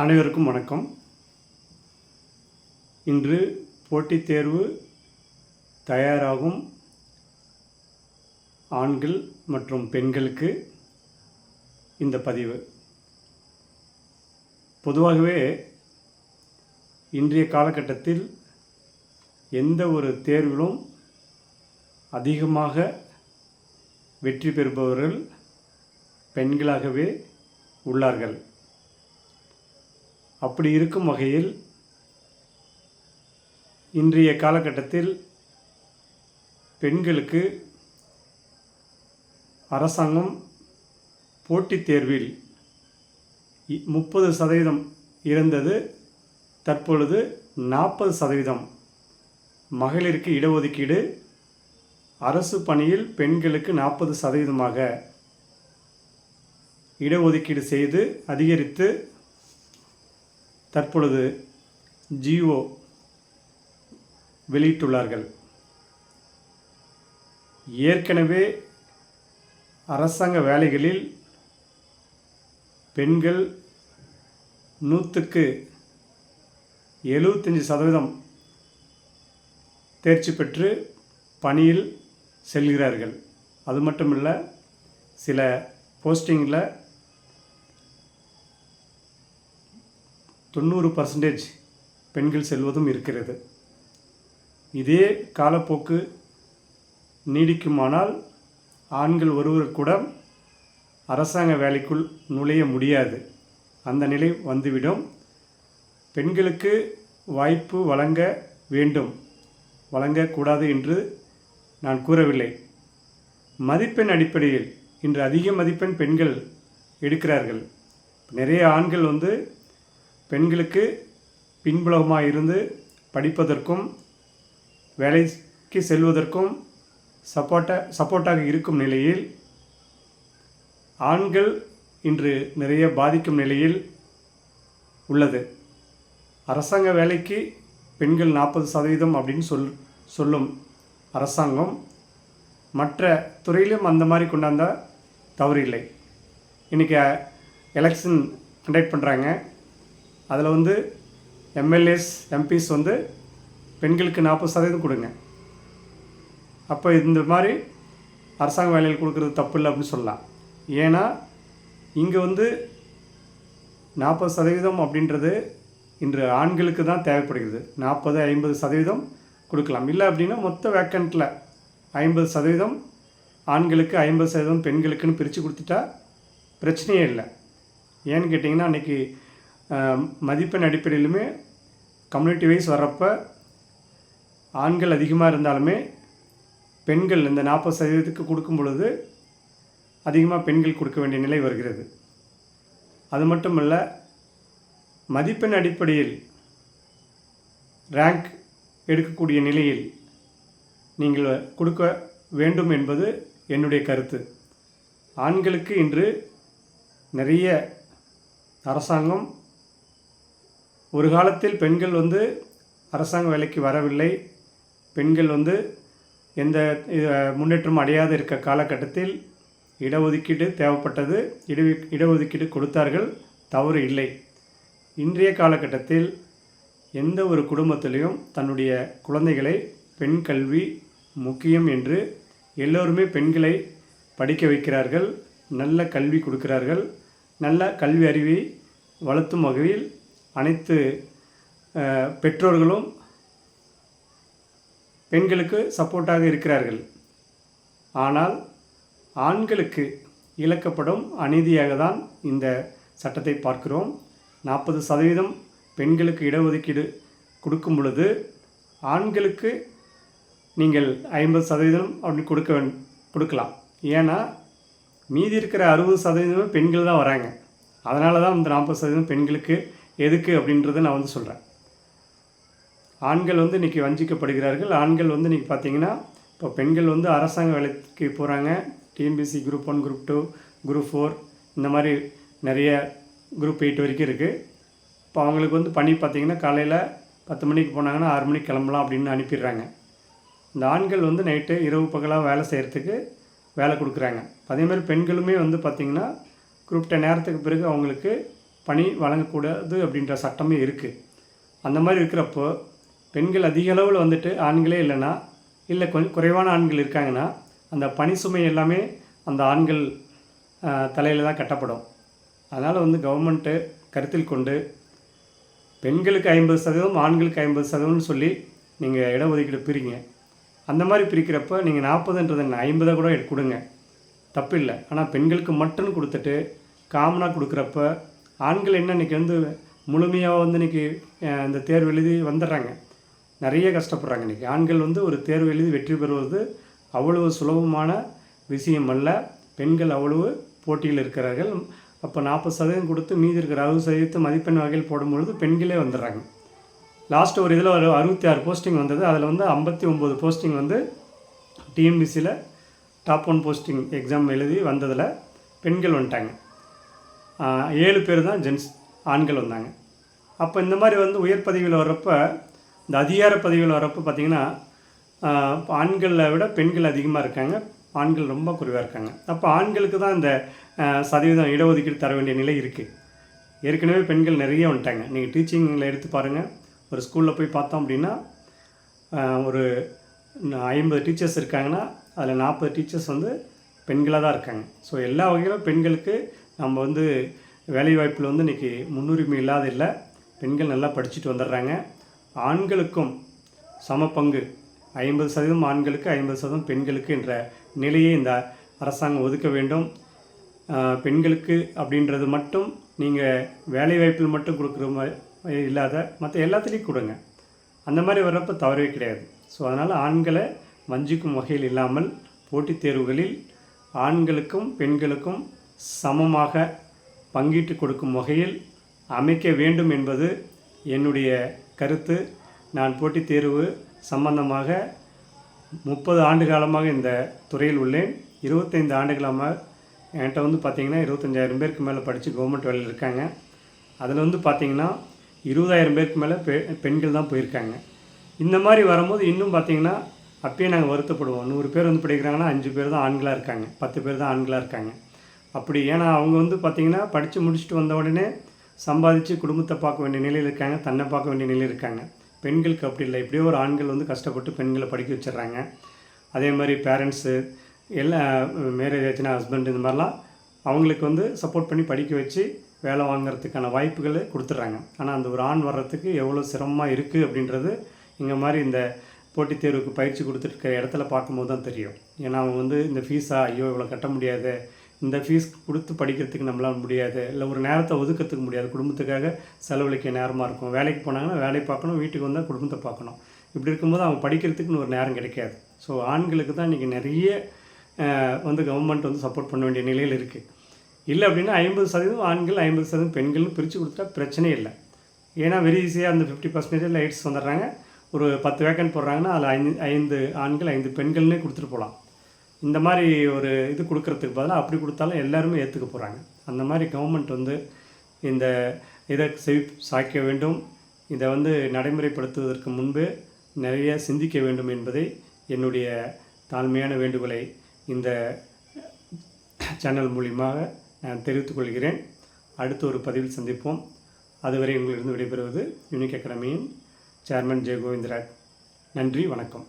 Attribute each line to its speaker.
Speaker 1: அனைவருக்கும் வணக்கம். இன்று போட்டித் தேர்வு தயாராகும் ஆண்கள் மற்றும் பெண்களுக்கு இந்த பதிவு. பொதுவாகவே இன்றைய காலகட்டத்தில் எந்த ஒரு தேர்விலும் அதிகமாக வெற்றி பெறுபவர்கள் பெண்களாகவே உள்ளார்கள். அப்படி இருக்கும் வகையில் இன்றைய காலகட்டத்தில் பெண்களுக்கு அரசாங்கம் போட்டித் தேர்வில் முப்பது சதவீதம் இருந்தது தற்பொழுது நாற்பது சதவீதம் மகளிருக்கு இடஒதுக்கீடு அரசு பணியில் பெண்களுக்கு நாற்பது சதவீதமாக இடஒதுக்கீடு செய்து அதிகரித்து தற்பொழுது ஜியோ வெளியிட்டுள்ளார்கள். ஏற்கனவே அரசாங்க வேலைகளில் பெண்கள் நூற்றுக்கு எழுபத்தஞ்சி சதவீதம் தேர்ச்சி பெற்று பணியில் செல்கிறார்கள். அது மட்டுமில்ல சில போஸ்டிங்கில் தொண்ணூறு பர்சன்டேஜ் பெண்கள் செல்வதும் இருக்கிறது. இதே காலப்போக்கு நீடிக்குமானால் ஆண்கள் ஒருவர் கூட அரசாங்க வேலைக்குள் நுழைய முடியாது. அந்த நிலை வந்துவிடும். பெண்களுக்கு வாய்ப்பு வழங்க வேண்டும். வழங்கக்கூடாது என்று நான் கூறவில்லை. மதிப்பெண் அடிப்படையில் இன்று அதிக மதிப்பெண் பெண்கள் எடுக்கிறார்கள். நிறைய ஆண்கள் வந்து பெண்களுக்கு பின்புலமாக இருந்து படிப்பதற்கும் வேலைக்கு செல்வதற்கும் சப்போர்ட்டா சப்போர்ட்டாக இருக்கும் நிலையில் ஆண்கள் இன்று நிறைய பாதிக்கும் நிலையில் உள்ளது. அரசாங்க வேலைக்கு பெண்கள் நாற்பது சதவீதம் அப்படின்னு சொல் சொல்லும் அரசாங்கம் மற்ற துறையிலும் அந்த மாதிரி கொண்டாந்தால் தவறு இல்லை இன்றைக்கி எலெக்ஷன் கண்டக்ட் பண்ணுறாங்க அதில் வந்து எம்எல்ஏஸ் எம்பிஸ் வந்து பெண்களுக்கு நாற்பது சதவீதம் கொடுங்க. அப்போ இந்த மாதிரி அரசாங்க வேலையில் கொடுக்குறது தப்பு இல்லை அப்படின்னு சொல்லலாம். ஏன்னா இங்கே வந்து நாற்பது சதவீதம் அப்படின்றது இன்று ஆண்களுக்கு தான் தேவைப்படுகிறது. நாற்பது ஐம்பது சதவீதம் கொடுக்கலாம். இல்லை அப்படின்னா மொத்த வேக்கண்ட்டில் ஐம்பது சதவீதம் ஆண்களுக்கு ஐம்பது சதவீதம் பெண்களுக்குன்னு பிரித்து கொடுத்துட்டா பிரச்சனையே இல்லை. ஏன்னு கேட்டிங்கன்னா அன்றைக்கி மதிப்பெண் அடிப்படையிலுமே கம்யூனிட்டி வைஸ் வர்றப்போ ஆண்கள் அதிகமாக இருந்தாலுமே பெண்கள் இந்த நாற்பது சதவீதத்துக்கு கொடுக்கும் பொழுது அதிகமாக பெண்கள் கொடுக்க வேண்டிய நிலை வருகிறது. அது மட்டுமல்ல மதிப்பெண் அடிப்படையில் ரேங்க் எடுக்கக்கூடிய நிலையில் நீங்கள் கொடுக்க வேண்டும் என்பது என்னுடைய கருத்து. ஆண்களுக்கு இன்று நிறைய அரசாங்கம் ஒரு காலத்தில் பெண்கள் வந்து அரசாங்க வேலைக்கு வரவில்லை. பெண்கள் வந்து எந்த முன்னேற்றம் முன்னேற்றமும் அடையாது இருக்க காலகட்டத்தில் இடஒதுக்கீடு தேவைப்பட்டது. இட இடஒதுக்கீடு கொடுத்தார்கள். தவறு இல்லை. இன்றைய காலகட்டத்தில் எந்த ஒரு குடும்பத்திலையும் தன்னுடைய குழந்தைகளை பெண் கல்வி முக்கியம் என்று எல்லோருமே பெண்களை படிக்க வைக்கிறார்கள். நல்ல கல்வி கொடுக்கிறார்கள். நல்ல கல்வி அறிவை வளர்த்தும் வகையில் அனைத்து பெற்றோர்களும் பெண்களுக்கு சப்போர்ட்டாக இருக்கிறார்கள். ஆனால் ஆண்களுக்கு இழக்கப்படும் அநீதியாக தான் இந்த சட்டத்தை பார்க்கிறோம். நாற்பது சதவீதம் பெண்களுக்கு இடஒதுக்கீடு கொடுக்கும் பொழுது ஆண்களுக்கு நீங்கள் ஐம்பது சதவீதம் அப்படி கொடுக்க வேண் கொடுக்கலாம். ஏன்னா மீதி இருக்கிற அறுபது சதவீதமும் பெண்கள் தான் வராங்க. அதனால தான் இந்த நாற்பது சதவீதம் பெண்களுக்கு எதுக்கு அப்படின்றத நான் வந்து சொல்கிறேன் ஆண்கள் வந்து இன்றைக்கி வஞ்சிக்கப்படுகிறார்கள். ஆண்கள் வந்து இன்றைக்கி பார்த்தீங்கன்னா இப்போ பெண்கள் வந்து அரசாங்க வேலைக்கு போகிறாங்க TNPSC group one group two group four இந்த மாதிரி நிறைய குரூப் எயிட் வரைக்கும் இருக்குது இப்போ அவங்களுக்கு வந்து பணி பார்த்தீங்கன்னா காலையில் பத்து மணிக்கு போனாங்கன்னா ஆறு மணிக்கு கிளம்பலாம் அப்படின்னு அனுப்பிடுறாங்க. இந்த ஆண்கள் வந்து நைட்டு இரவு பகலாக வேலை செய்கிறதுக்கு வேலை கொடுக்குறாங்க. அதேமாதிரி பெண்களுமே வந்து பார்த்திங்கன்னா குறிப்பிட்ட நேரத்துக்கு பிறகு அவங்களுக்கு பணி வழங்கக்கூடாது அப்படின்ற சட்டமே இருக்குது அந்த மாதிரி இருக்கிறப்போ பெண்கள் அதிக அளவில் வந்துட்டு ஆண்களே இல்லைன்னா இல்லை கொஞ்சம் குறைவான ஆண்கள் இருக்காங்கன்னா அந்த பணி சுமை எல்லாமே அந்த ஆண்கள் தலையில் தான் கட்டப்படும். அதனால் வந்து கவர்மெண்ட்டு கருத்தில் கொண்டு பெண்களுக்கு ஐம்பது சதவீதம் ஆண்களுக்கு ஐம்பது சதவீதம்னு சொல்லி நீங்கள் இடஒதுக்கீடு பிரிங்க. அந்த மாதிரி பிரிக்கிறப்ப நீங்கள் நாற்பதுன்றது என்ன? ஐம்பதை கூட கொடுங்க. தப்பு இல்லை ஆனால் பெண்களுக்கு மட்டும் கொடுத்துட்டு காமனாக கொடுக்குறப்ப ஆண்கள் என்ன இன்றைக்கி வந்து முழுமையாக வந்து இன்றைக்கி இந்த தேர்வு எழுதி வந்துடுறாங்க. நிறைய கஷ்டப்படுறாங்க இன்றைக்கி ஆண்கள் வந்து ஒரு தேர்வு எழுதி வெற்றி பெறுவது அவ்வளவு சுலபமான விஷயம் அல்ல பெண்கள் அவ்வளவு போட்டியில் இருக்கிறார்கள். அப்போ நாற்பது சதவீதம் கொடுத்து மீதி இருக்கிற அறுபது சதவீதத்தை மதிப்பெண் வகையில் போடும்பொழுது பெண்களே வந்துடுறாங்க. லாஸ்ட் ஒரு இதில் ஒரு அறுபத்தி ஆறு போஸ்டிங் வந்தது. அதில் வந்து ஐம்பத்தி ஒம்பது போஸ்டிங் வந்து டிஎன்பிசியில் டாப் ஒன் போஸ்டிங் எக்ஸாம் எழுதி வந்ததில் பெண்கள் வந்துட்டாங்க. ஏழு பேர் தான் ஜென்ஸ் ஆண்கள் வந்தாங்க. அப்போ இந்த மாதிரி வந்து உயர் பதவியில் வர்றப்போ இந்த அதிகார பதவியில் வர்றப்போ பார்த்திங்கன்னா ஆண்களை விட பெண்கள் அதிகமாக இருக்காங்க. ஆண்கள் ரொம்ப குறைவாக இருக்காங்க. அப்போ ஆண்களுக்கு தான் இந்த சதவீதம் இடஒதுக்கீடு தர வேண்டிய நிலை இருக்குது ஏற்கனவே பெண்கள் நிறைய வந்துட்டாங்க. நீங்கள் டீச்சிங்கில் எடுத்து பாருங்கள் ஒரு ஸ்கூலில் போய் பார்த்தோம் அப்படின்னா ஒரு ஐம்பது டீச்சர்ஸ் இருக்காங்கன்னா அதில் நாற்பது டீச்சர்ஸ் வந்து பெண்களாக தான் இருக்காங்க. ஸோ எல்லா வகையிலும் பெண்களுக்கு நம்ம வந்து வேலைவாய்ப்பில் வந்து இன்றைக்கி முன்னுரிமை இல்லாத இல்லை. பெண்கள் நல்லா படிச்சுட்டு வந்துடுறாங்க ஆண்களுக்கும் சம பங்கு. ஐம்பது சதவீதம் ஆண்களுக்கு ஐம்பது சதவீதம் பெண்களுக்கு என்ற நிலையை இந்த அரசாங்கம் ஒதுக்க வேண்டும். பெண்களுக்கு அப்படின்றது மட்டும் நீங்கள் வேலைவாய்ப்பில் மட்டும் கொடுக்குற மாதிரி இல்லாத மற்ற எல்லாத்துலேயும் கொடுங்க. அந்த மாதிரி வர்றப்போ தவறவே கிடையாது. ஸோ அதனால் ஆண்களை வஞ்சிக்கும் வகையில் இல்லாமல் போட்டித் தேர்வுகளில் ஆண்களுக்கும் பெண்களுக்கும் சமமாக பங்கிட்டு கொடுக்கும் வகையில் அமைக்க வேண்டும் என்பது என்னுடைய கருத்து. நான் போட்டித் தேர்வு சம்பந்தமாக முப்பது ஆண்டு காலமாக இந்த துறையில் உள்ளேன். இருபத்தைந்து ஆண்டுகளாக என்கிட்ட வந்து பார்த்திங்கன்னா இருபத்தஞ்சாயிரம் பேருக்கு மேலே படித்து கவர்மெண்ட் வேலையில் இருக்காங்க. அதில் வந்து பார்த்திங்கன்னா இருபதாயிரம் பேருக்கு மேலே பெ பெண்கள் தான் போயிருக்காங்க. இந்த மாதிரி வரும்போது இன்னும் பார்த்திங்கன்னா அப்பயே நாங்கள் வருத்தப்படுவோம். நூறு பேர் வந்து படிக்கிறாங்கன்னா அஞ்சு பேர் தான் ஆண்களாக இருக்காங்க. பத்து பேர் தான் ஆண்களாக இருக்காங்க. அப்படி ஏன்னா அவங்க வந்து பார்த்திங்கன்னா படித்து முடிச்சுட்டு வந்த உடனே சம்பாதிச்சு குடும்பத்தை பார்க்க வேண்டிய நிலையில் இருக்காங்க தன்னை பார்க்க வேண்டிய நிலையில் இருக்காங்க. பெண்களுக்கு அப்படி இல்லை. எப்படியோ ஒரு ஆண்கள் வந்து கஷ்டப்பட்டு பெண்களை படிக்க வச்சிடுறாங்க. அதே மாதிரி பேரண்ட்ஸு எல்லா மேரேஜ் ஆச்சுன்னா ஹஸ்பண்ட் இந்த மாதிரிலாம் அவங்களுக்கு வந்து சப்போர்ட் பண்ணி படிக்க வச்சு வேலை வாங்குறதுக்கான வாய்ப்புகளை கொடுத்துட்றாங்க. ஆனால் அந்த ஒரு ஆண் வர்றதுக்கு எவ்வளோ சிரமமாக இருக்குது அப்படின்றது இங்கே மாதிரி இந்த போட்டித் தேர்வுக்கு பயிற்சி கொடுத்துருக்க இடத்துல பார்க்கும்போது தான் தெரியும். ஏன்னா அவங்க வந்து இந்த ஃபீஸாக ஐயோ இவ்வளோ கட்ட முடியாது இந்த ஃபீஸ் கொடுத்து படிக்கிறதுக்கு நம்மளால் முடியாது. இல்லை ஒரு நேரத்தை ஒதுக்கிறதுக்கு முடியாது. குடும்பத்துக்காக செலவழிக்க நேரமாக இருக்கும். வேலைக்கு போனாங்கன்னா வேலை பார்க்கணும். வீட்டுக்கு வந்தால் குடும்பத்தை பார்க்கணும். இப்படி இருக்கும்போது அவங்க படிக்கிறதுக்குன்னு ஒரு நேரம் கிடைக்காது. ஸோ ஆண்களுக்கு தான் இன்றைக்கி நிறைய வந்து கவர்மெண்ட் வந்து சப்போர்ட் பண்ண வேண்டிய நிலையில் இருக்குது இல்லை அப்படின்னா ஐம்பது சதவீதம் ஆண்கள் ஐம்பது சதவீதம் பெண்கள்னு பிரித்து கொடுத்தா பிரச்சனையே இல்லை. ஏன்னா வெரி ஈஸியாக அந்த ஃபிஃப்டி பர்சன்டேஜ் லைட்ஸ் வந்துடுறாங்க. ஒரு பத்து வேக்கன் போடுறாங்கன்னா அதில் ஐந்து ஐந்து ஆண்கள் ஐந்து பெண்கள்னே கொடுத்துட்டு போகலாம். இந்த மாதிரி ஒரு இது கொடுக்கறதுக்கு பதிலாக அப்படி கொடுத்தாலும் எல்லாருமே ஏற்றுக்க போகிறாங்க அந்த மாதிரி கவர்மெண்ட் வந்து இந்த இதை செவி சாய்க்க வேண்டும். இதை வந்து நடைமுறைப்படுத்துவதற்கு முன்பு நிறைய சிந்திக்க வேண்டும் என்பதை என்னுடைய தாழ்மையான வேண்டுகோளை இந்த சேனல் மூலியமாக நான் தெரிவித்துக் கொள்கிறேன். அடுத்த ஒரு பதிவில் சந்திப்போம். அதுவரை உங்களிடம் விடைபெறுவது யூனிக் அகாடமியின் சேர்மன் ஜெய கோவிந்தராஜ் நன்றி வணக்கம்.